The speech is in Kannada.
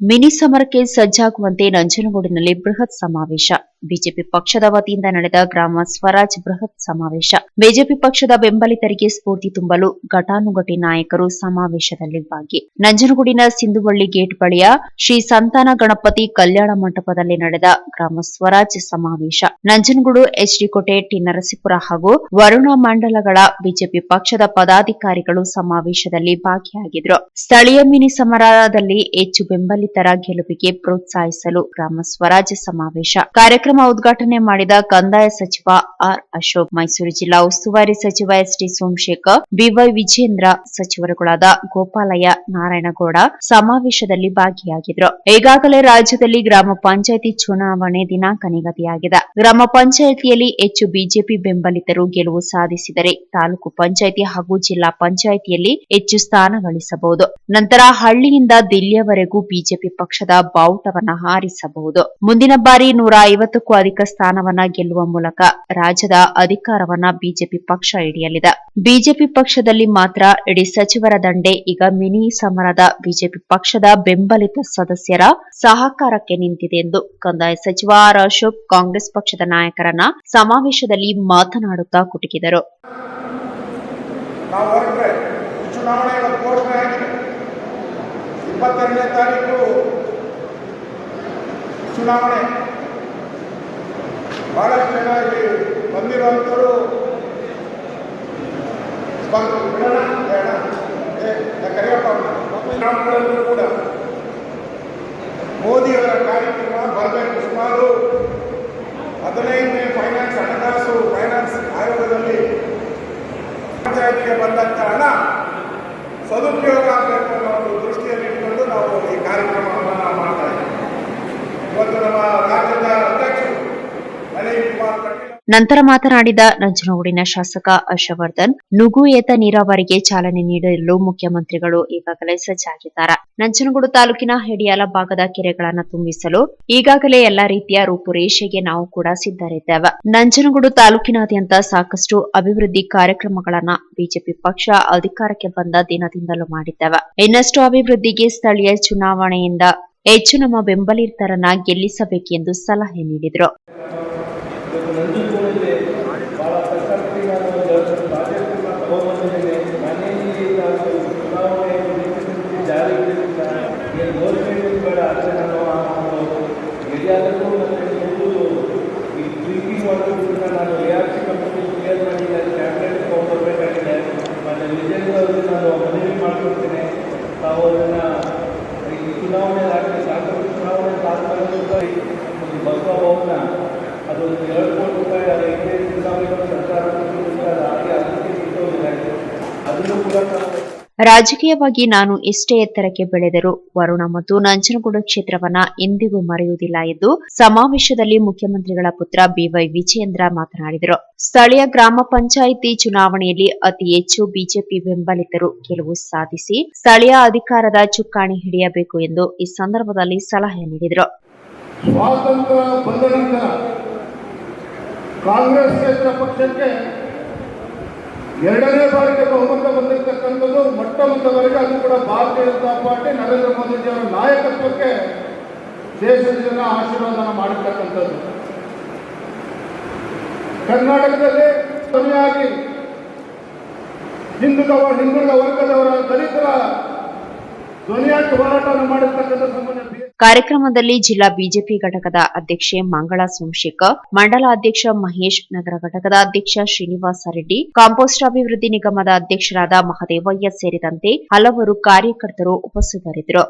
ಮಿನಿ ಸಮರಕ್ಕೆ ಸಜ್ಜಾಗುವಂತೆ ನಂಜನಗೂಡಿನಲ್ಲಿ ಬೃಹತ್ ಸಮಾವೇಶ ಬಿಜೆಪಿ ಪಕ್ಷದ ವತಿಯಿಂದ ನಡೆದ ಗ್ರಾಮ ಸ್ವರಾಜ್ ಬೃಹತ್ ಸಮಾವೇಶ. ಬಿಜೆಪಿ ಪಕ್ಷದ ಬೆಂಬಲಿತರಿಗೆ ಸ್ಫೂರ್ತಿ ತುಂಬಲು ಘಟಾನುಘಟಿ ನಾಯಕರು ಸಮಾವೇಶದಲ್ಲಿ ಭಾಗಿ. ನಂಜನಗೂಡಿನ ಸಿಂಧುವಳ್ಳಿ ಗೇಟ್ ಬಳಿಯ ಶ್ರೀ ಸಂತಾನ ಗಣಪತಿ ಕಲ್ಯಾಣ ಮಂಟಪದಲ್ಲಿ ನಡೆದ ಗ್ರಾಮ ಸ್ವರಾಜ್ ಸಮಾವೇಶ. ನಂಜನಗೂಡು ಎಚ್ಡಿಕೋಟೆ ಟಿ ನರಸೀಪುರ ಹಾಗೂ ವರುಣ ಮಂಡಲಗಳ ಬಿಜೆಪಿ ಪಕ್ಷದ ಪದಾಧಿಕಾರಿಗಳು ಸಮಾವೇಶದಲ್ಲಿ ಭಾಗಿಯಾಗಿದ್ರು. ಸ್ಥಳೀಯ ಮಿನಿ ಸಮರದಲ್ಲಿ ಹೆಚ್ಚು ಬೆಂಬಲಿತರ ಗೆಲುವಿಗೆ ಪ್ರೋತ್ಸಾಹಿಸಲು ಗ್ರಾಮ ಸ್ವರಾಜ್ ಸಮಾವೇಶ. ಕಾರ್ಯಕ್ರಮ ಉದ್ಘಾಟನೆ ಮಾಡಿದ ಕಂದಾಯ ಸಚಿವ ಆರ್ ಅಶೋಕ್. ಮೈಸೂರು ಜಿಲ್ಲಾ ಉಸ್ತುವಾರಿ ಸಚಿವ S T Somashekar, B Y Vijayendra ಸಚಿವರುಗಳಾದ Gopalaiah Narayanagowda ಸಮಾವೇಶದಲ್ಲಿ ಭಾಗಿಯಾಗಿದ್ರು ಈಗಾಗಲೇ ರಾಜ್ಯದಲ್ಲಿ ಗ್ರಾಮ ಪಂಚಾಯಿತಿ ಚುನಾವಣೆ ದಿನಾಂಕ ನಿಗದಿಯಾಗಿದೆ ಗ್ರಾಮ ಪಂಚಾಯಿತಿಯಲ್ಲಿ ಹೆಚ್ಚು ಬಿಜೆಪಿ ಬೆಂಬಲಿತರು ಗೆಲುವು ಸಾಧಿಸಿದರೆ ತಾಲೂಕು ಪಂಚಾಯಿತಿ ಹಾಗೂ ಜಿಲ್ಲಾ ಪಂಚಾಯಿತಿಯಲ್ಲಿ ಹೆಚ್ಚು ಸ್ಥಾನ ಗಳಿಸಬಹುದು. ನಂತರ ಹಳ್ಳಿಯಿಂದ ದಿಲ್ಲಿಯವರೆಗೂ ಬಿಜೆಪಿ ಪಕ್ಷದ ಬಾವುಟವನ್ನು ಹಾರಿಸಬಹುದು. ಮುಂದಿನ ಬಾರಿ ನೂರ ಐವತ್ತಕ್ಕೂ ಅಧಿಕ ಸ್ಥಾನವನ್ನ ಗೆಲ್ಲುವ ಮೂಲಕ ರಾಜ್ಯದ ಅಧಿಕಾರವನ್ನ ಬಿಜೆಪಿ ಪಕ್ಷ ಹಿಡಿಯಲಿದೆ. ಬಿಜೆಪಿ ಪಕ್ಷದಲ್ಲಿ ಮಾತ್ರ ಇಡೀ ಸಚಿವರ ದಂಡೆ, ಈಗ ಮಿನಿ ಸಮರದ ಬಿಜೆಪಿ ಪಕ್ಷದ ಬೆಂಬಲಿತ ಸದಸ್ಯರ ಸಹಕಾರಕ್ಕೆ ನಿಂತಿದೆ ಎಂದು ಕಂದಾಯ ಸಚಿವ ಆರ್ ಅಶೋಕ್ ಕಾಂಗ್ರೆಸ್ ಪಕ್ಷದ ನಾಯಕರನ್ನ ಸಮಾವೇಶದಲ್ಲಿ ಮಾತನಾಡುತ್ತಾ ಕುಟುಕಿದರು. ಚುನಾವಣೆ ಬಹಳಷ್ಟು ಜನ ಇಲ್ಲಿ ಬಂದಿರುವಂಥವರು ಸ್ಪರ್ಧೆ ಬಿಡೋಣ ಬೇಡ. ಕರೆಯಪ್ಪ ಗ್ರಾಮಗಳಲ್ಲೂ ಕೂಡ ಮೋದಿಯವರ ಕಾರ್ಯಕ್ರಮ ಬರಬೇಕು ಸುಮಾರು ಹದಿನೈದನೇ ಫೈನಾನ್ಸ್ ಹಣಕಾಸು ಫೈನಾನ್ಸ್ ಆಯೋಗದಲ್ಲಿ ಪಂಚಾಯತ್ಗೆ ಬಂದಂಥ ಹಣ ಸದುಪಯೋಗ ಆಗಬೇಕು ಅನ್ನೋ ಒಂದು ದೃಷ್ಟಿಯಲ್ಲಿ ಇಟ್ಕೊಂಡು ನಾವು ಈ ಕಾರ್ಯಕ್ರಮವನ್ನು ನಾವು ಮಾಡ್ತಾ ಇದ್ದೀವಿ ಇವತ್ತು ನಮ್ಮ ರಾಜ್ಯದ ಅಧ್ಯಕ್ಷರು ನಳಿನ್ ಕುಮಾರ್ ಕಟೀಲ್ ನಂತರ ಮಾತನಾಡಿದ ನಂಜನಗೂಡಿನ ಶಾಸಕ ಹರ್ಷವರ್ಧನ್ ಏತ ನೀರಾವರಿಗೆ ಚಾಲನೆ ನೀಡಲು ಮುಖ್ಯಮಂತ್ರಿಗಳು ಈಗಾಗಲೇ ಸಜ್ಜಾಗಿದ್ದಾರೆ. ನಂಜನಗೂಡು ತಾಲೂಕಿನ ಹೆಡಿಯಾಲ ಭಾಗದ ಕೆರೆಗಳನ್ನು ತುಂಬಿಸಲು ಈಗಾಗಲೇ ಎಲ್ಲಾ ರೀತಿಯ ರೂಪುರೇಷೆಗೆ ನಾವು ಕೂಡ ಸಿದ್ಧರಿದ್ದೇವೆ. ನಂಜನಗೂಡು ತಾಲೂಕಿನಾದ್ಯಂತ ಸಾಕಷ್ಟು ಅಭಿವೃದ್ಧಿ ಕಾರ್ಯಕ್ರಮಗಳನ್ನ ಬಿಜೆಪಿ ಪಕ್ಷ ಅಧಿಕಾರಕ್ಕೆ ಬಂದ ದಿನದಿಂದಲೂ ಮಾಡಿದ್ದೇವೆ. ಇನ್ನಷ್ಟು ಅಭಿವೃದ್ಧಿಗೆ ಸ್ಥಳೀಯ ಚುನಾವಣೆಯಿಂದ ಹೆಚ್ಚು ನಮ್ಮ ಬೆಂಬಲಿತರನ್ನ ಗೆಲ್ಲಿಸಬೇಕೆಂದು ಸಲಹೆ ನೀಡಿದರು. ಇವತ್ತು ನಂಜನಗೂಡಲ್ಲಿ ಭಾಳ ಒಂದು ಪ್ರಾಜೆಕ್ಟನ್ನು ತಗೊಂಡ್ಬಂದಿದ್ದೇನೆ ಮನೆಯಲ್ಲಿ ಚುನಾವಣೆ ನೀತಿ ರಾಜಕೀಯವಾಗಿ ನಾನು ಎಷ್ಟೇ ಎತ್ತರಕ್ಕೆ ಬೆಳೆದರೂ ವರುಣ ಮತ್ತು ನಂಜನಗೂಡು ಕ್ಷೇತ್ರವನ್ನ ಎಂದಿಗೂ ಮರೆಯುವುದಿಲ್ಲ ಎಂದು ಸಮಾವೇಶದಲ್ಲಿ ಮುಖ್ಯಮಂತ್ರಿಗಳ ಪುತ್ರ ಬಿವೈ ವಿಜಯೇಂದ್ರ ಮಾತನಾಡಿದರು. ಸ್ಥಳೀಯ ಗ್ರಾಮ ಪಂಚಾಯಿತಿ ಚುನಾವಣೆಯಲ್ಲಿ ಅತಿ ಹೆಚ್ಚು ಬಿಜೆಪಿ ಬೆಂಬಲಿತರು ಗೆಲುವು ಸಾಧಿಸಿ ಸ್ಥಳೀಯ ಅಧಿಕಾರದ ಚುಕ್ಕಾಣಿ ಹಿಡಿಯಬೇಕು ಎಂದು ಈ ಸಂದರ್ಭದಲ್ಲಿ ಸಲಹೆ ನೀಡಿದರು. ಎರಡನೇ ಬಾರಿಗೆ ಬಹುಮತ ಬಂದಿರತಕ್ಕಂಥದ್ದು ಮೊಟ್ಟ ಮೊದಲವರೆಗೆ ಅದು ಕೂಡ ಭಾರತೀಯ ಜನತಾ ಪಾರ್ಟಿ ನರೇಂದ್ರ ಮೋದಿಜಿಯವರ ನಾಯಕತ್ವಕ್ಕೆ ದೇಶದ ಜನ ಆಶೀರ್ವಾದನ ಮಾಡಿರ್ತಕ್ಕಂಥದ್ದು. ಕರ್ನಾಟಕದಲ್ಲಿ ಕೊನೆಯಾಗಿ ಹಿಂದುಳಿದ ಹಿಂದುಳಿದ ವರ್ಗದವರ ದಲಿತರ ಕಾರ್ಯಕ್ರಮದಲ್ಲಿ ಜಿಲ್ಲಾ ಬಿಜೆಪಿ ಘಟಕದ ಅಧ್ಯಕ್ಷೆ ಮಂಗಳ ಸೋಮಶೇಖರ್, ಮಂಡಲ ಅಧ್ಯಕ್ಷ ಮಹೇಶ್, ನಗರ ಘಟಕದ ಅಧ್ಯಕ್ಷ ಶ್ರೀನಿವಾಸ ರೆಡ್ಡಿ, ಕಾಂಪೋಸ್ಟ್ ಅಭಿವೃದ್ಧಿ ನಿಗಮದ ಅಧ್ಯಕ್ಷರಾದ ಮಹದೇವಯ್ಯ ಸೇರಿದಂತೆ ಹಲವರು ಕಾರ್ಯಕರ್ತರು ಉಪಸ್ಥಿತರಿದ್ದರು.